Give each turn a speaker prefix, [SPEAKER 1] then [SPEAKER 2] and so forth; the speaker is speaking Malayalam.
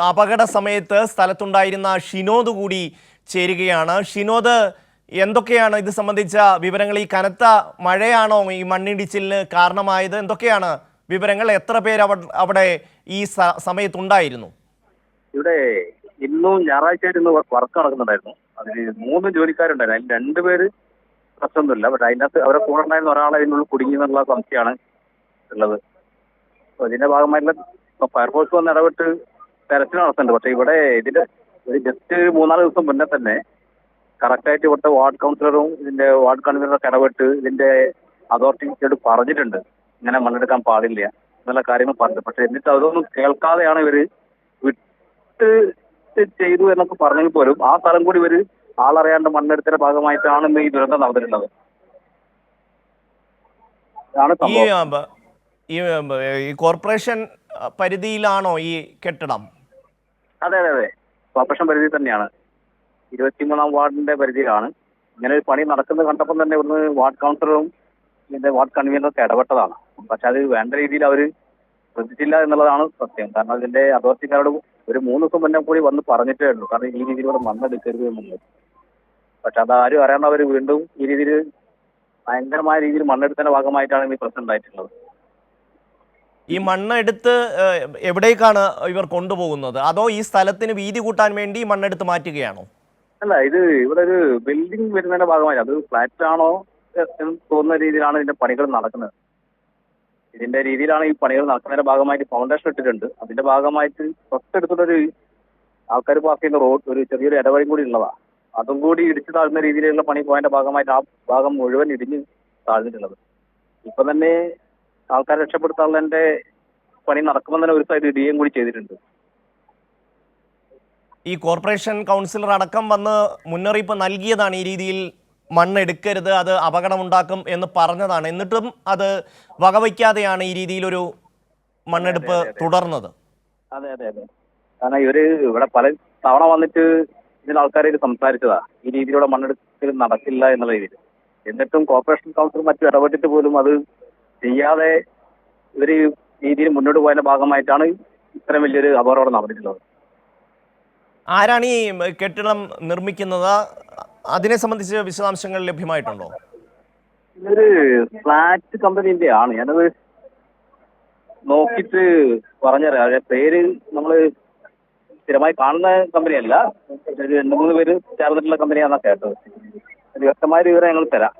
[SPEAKER 1] അപകട സമയത്ത് സ്ഥലത്തുണ്ടായിരുന്ന ഷിനോദ് കൂടി ചേരുകയാണ്. ഷിനോദ് എന്തൊക്കെയാണ് ഇത് സംബന്ധിച്ച വിവരങ്ങൾ? ഈ കനത്ത മഴയാണോ ഈ മണ്ണിടിച്ചിലിന് കാരണമായത്? എന്തൊക്കെയാണ് വിവരങ്ങൾ? എത്ര പേര് അവ- അവിടെ ഈ സമയത്തുണ്ടായിരുന്നു?
[SPEAKER 2] ഇവിടെ ഇന്നും ഞായറാഴ്ചയായിട്ട് വർക്ക് നടക്കുന്നുണ്ടായിരുന്നു. അതിന് മൂന്ന് ജോലിക്കാരുണ്ടായിരുന്നു. അതിൽ രണ്ടുപേര് പ്രശ്നമൊന്നുമില്ല. പക്ഷെ അതിനകത്ത് അവരെ കൂടെ ഉണ്ടായിരുന്ന ഒരാളെ അതിനുള്ളിൽ കുടുങ്ങി എന്നുള്ള സംശയമാണ് ഉള്ളത്. അപ്പൊ ഇതിന്റെ ഭാഗമായിട്ടുള്ള ഫയർഫോഴ്സ് വന്ന് ഇടപെട്ട് തെരച്ചിൽ നടത്തുന്നുണ്ട്. പക്ഷെ ഇവിടെ ഇതിന്റെ ഒരു ജസ്റ്റ് മൂന്നാൽ ദിവസം മുന്നേ തന്നെ കറക്റ്റായിട്ട് ഇവിടുത്തെ വാർഡ് കൗൺസിലറും ഇതിന്റെ വാർഡ് കൺവീനറൊക്കെ ഇടപെട്ട് ഇതിന്റെ അതോറിറ്റിയോട് പറഞ്ഞിട്ടുണ്ട്. ഇങ്ങനെ മണ്ണെടുക്കാൻ പാടില്ല എന്നുള്ള കാര്യങ്ങൾ പറഞ്ഞു പക്ഷെ എന്നിട്ട് അതൊന്നും കേൾക്കാതെയാണ് ഇവർ വിട്ട് ചെയ്തു എന്നൊക്കെ പറഞ്ഞെങ്കിൽ പോലും ആ സ്ഥലം കൂടി ഇവർ ആളറിയാണ്ട് മണ്ണെടുത്തിന്റെ ഭാഗമായിട്ടാണ് ഇന്ന് ഈ ദുരന്തം നടന്നിട്ടുള്ളത്.
[SPEAKER 1] ഈ കോർപ്പറേഷൻ പരിധിയിലാണോ ഈ കെട്ടിടം?
[SPEAKER 2] അതെ അതെ അതെ. കോർപ്പറേഷൻ പരിധി തന്നെയാണ്. ഇരുപത്തിമൂന്നാം വാർഡിന്റെ പരിധിയിലാണ്. ഇങ്ങനെ ഒരു പണി നടക്കുന്നത് കണ്ടപ്പം തന്നെ ഇവിടുന്ന് വാർഡ് കൗൺസിലറും ഇതിന്റെ വാർഡ് കൺവീനറും ഒക്കെ ഇടപെട്ടതാണ്. പക്ഷെ അത് വേണ്ട രീതിയിൽ അവർ ശ്രദ്ധിച്ചില്ല എന്നുള്ളതാണ് സത്യം. കാരണം അതിന്റെ അതോറിറ്റിക്കാരോട് ഒരു മൂന്ന് ദിവസം മുന്നേ കൂടി വന്ന് പറഞ്ഞിട്ടേ ഉള്ളൂ. കാരണം ഈ രീതിയിൽ ഇവിടെ മണ്ണെടുക്കരുത് എന്നുള്ളത്. പക്ഷെ ആരും അതാരും അവർ വീണ്ടും ഈ രീതിയിൽ ഭയങ്കരമായ രീതിയിൽ മണ്ണെടുത്തതിന്റെ ഭാഗമായിട്ടാണ് ഈ പ്രശ്നം ഉണ്ടായിട്ടുള്ളത്.
[SPEAKER 1] ഈ മണ്ണ് എടുത്ത് എവിടേക്കാണ് ഇവർ കൊണ്ടുപോകുന്നത്? അതോ ഈ സ്ഥലത്തിന് വീതി കൂട്ടാൻ വേണ്ടി മണ്ണെടുത്ത് മാറ്റുകയാണോ?
[SPEAKER 2] അല്ല ഇത് ഇവിടെ ഒരു ബിൽഡിംഗ് വരുന്നതിന്റെ ഭാഗമായി അത് ഫ്ലാറ്റ് ആണോ എന്ന് തോന്നുന്ന രീതിയിലാണ് ഇതിന്റെ പണികൾ നടക്കുന്നത്. ഇതിന്റെ രീതിയിലാണ് ഈ പണികൾ നടക്കുന്നതിന്റെ ഭാഗമായിട്ട് ഫൗണ്ടേഷൻ ഇട്ടിട്ടുണ്ട്. അതിന്റെ ഭാഗമായിട്ട് തൊട്ടടുത്തുള്ളൊരു ആൾക്കാർ പാസ് ചെയ്യുന്ന റോഡ് ഒരു ചെറിയൊരു ഇടവഴിയും കൂടി ഉള്ളതാ. അതും കൂടി ഇടിച്ചു താഴ്ന്ന രീതിയിലുള്ള പണി പോയതിന്റെ ഭാഗമായിട്ട് ആ ഭാഗം മുഴുവൻ ഇടിഞ്ഞ് താഴ്ന്നിട്ടുള്ളത്. ഇപ്പൊ തന്നെ ആൾക്കാരെ രക്ഷപ്പെടുത്താനുള്ള എന്റെ പണി നടക്കുമ്പോൾ തന്നെ ഒരു സൈഡ് ഇടിയും കൂടി ചെയ്തിട്ടുണ്ട്.
[SPEAKER 1] ഈ കോർപ്പറേഷൻ കൗൺസിലർ അടക്കം വന്ന് മുന്നറിയിപ്പ് നൽകിയതാണ് ഈ രീതിയിൽ മണ്ണ് എടുക്കരുത് അത് അപകടമുണ്ടാക്കും എന്ന് പറഞ്ഞതാണ്. എന്നിട്ടും അത് വകവയ്ക്കാതെയാണ് ഈ രീതിയിലൊരു മണ്ണെടുപ്പ് തുടർന്നത്.
[SPEAKER 2] അതെ അതെ അതെ. കാരണം ഇവർ ഇവിടെ പല തവണ വന്നിട്ട് ഇതിന് ആൾക്കാരെ സംസാരിച്ചതാ. ഈ രീതിയിലൂടെ മണ്ണെടുക്കൽ നടക്കില്ല എന്നുള്ള രീതിയിൽ. എന്നിട്ടും കോർപ്പറേഷൻ കൗൺസിൽ മറ്റു ഇടപെട്ടിട്ട് പോലും അത് ചെയ്യാതെ ഇവർ രീതിയിൽ മുന്നോട്ട് പോയതിന്റെ ഭാഗമായിട്ടാണ് ഇത്രയും വലിയൊരു അപകടം നടന്നിട്ടുള്ളത്.
[SPEAKER 1] ആരാണ് ഈ കെട്ടിടം നിർമ്മിക്കുന്നത്? അതിനെ സംബന്ധിച്ച് വിശദാംശങ്ങൾ ലഭ്യമായിട്ടുണ്ടോ?
[SPEAKER 2] ഇതൊരു ഫ്ലാറ്റ് കമ്പനിന്റെ ആണ്. ഞാനത് നോക്കിട്ട് പറഞ്ഞുതരാം. അതിന്റെ പേര് നമ്മൾ സ്ഥിരമായി കാണുന്ന കമ്പനിയല്ല. ഒരു രണ്ട് മൂന്ന് പേര് ചേർന്നിട്ടുള്ള കമ്പനിയാണെന്നാ കേട്ടത്. വ്യക്തമായ വിവരം ഞങ്ങൾ തരാം.